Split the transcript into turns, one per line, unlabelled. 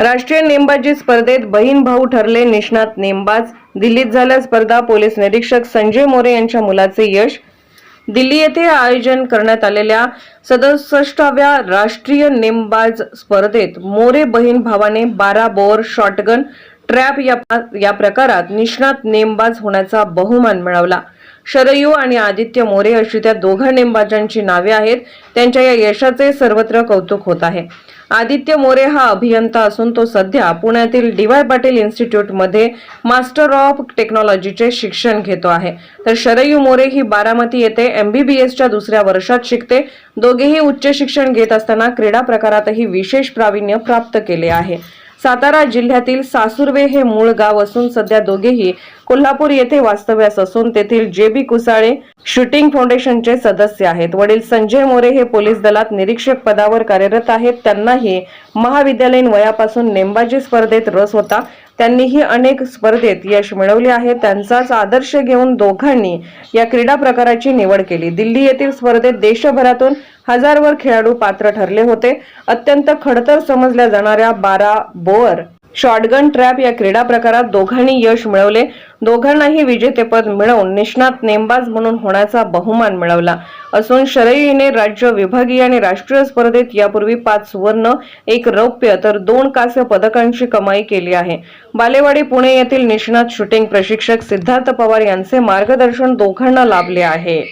राष्ट्रीय नेमबाजी स्पर्धेत बहीण भाऊ ठरले निष्णात नेमबाज. दिल्लीत झाल्या स्पर्धा पोलीस निरीक्षक संजय मोरे यांच्या मुलाचे यश. दिल्ली येथे आयोजन करण्यात आलेल्या सदुसष्टाव्या राष्ट्रीय नेमबाज स्पर्धेत मोरे बहीण भावाने बारा बोअर शॉटगन ट्रॅप या या प्रकारात निष्णात नेमबाज होण्याचा बहुमान मिळवला. शरयू आणि आदित्य मोरे अशी त्या दोघा नेमबाजांची नावे आहेत. त्यांच्या या यशाचे सर्वत्र कौतुक होत आहे. आदित्य मोरे हा अभियंता असून तो सध्या पुण्यातील डी वाय पाटील इन्स्टिट्यूटमध्ये मास्टर ऑफ टेक्नॉलॉजीचे शिक्षण घेतो आहे. तर शरयू मोरे ही बारामती येथे एमबीबीएसच्या दुसऱ्या वर्षात शिकते. दोघेही उच्च शिक्षण घेत असताना क्रीडा प्रकारातही विशेष प्रावीण्य प्राप्त केले आहे. सातारा जिल्ह्यातील सासुर्वे हे मूळ गाव असून सध्या दोघेही कोल्हापूर येथे वास्तव्यास असून तेथील जे बी कुसाळे शूटिंग फाउंडेशनचे सदस्य आहेत. वडील संजय मोरे हे पोलीस दलात निरीक्षक पदावर कार्यरत आहेत. त्यांनाही महाविद्यालयीन वयापासून नेमबाजी स्पर्धेत रस होता. त्यांनीही अनेक स्पर्धेत यश मिळवले आहे. त्यांचाच आदर्श घेऊन दोघांनी या क्रीडा प्रकाराची निवड केली. दिल्ली येथील स्पर्धेत देशभरातून हजारवर खेळाडू पात्र ठरले होते. अत्यंत खडतर समजल्या जाणाऱ्या बारा बोअर शॉटगन ट्रॅप या क्रीडा प्रकारात दोघांनी यश मिळवले. दोघांनाही विजेतेपद मिळवून निष्णात नेमबाज म्हणून होण्याचा बहुमान मिळवला. असून शरईने राज्य विभागीय आणि राष्ट्रीय स्पर्धेत यापूर्वी पाच सुवर्ण एक रौप्य तर दोन कांस्य पदकांची कमाई केली आहे. बालेवाडी पुणे येथील निष्णात शूटिंग प्रशिक्षक सिद्धार्थ पवार यांचे मार्गदर्शन दोघांना लाभले आहे.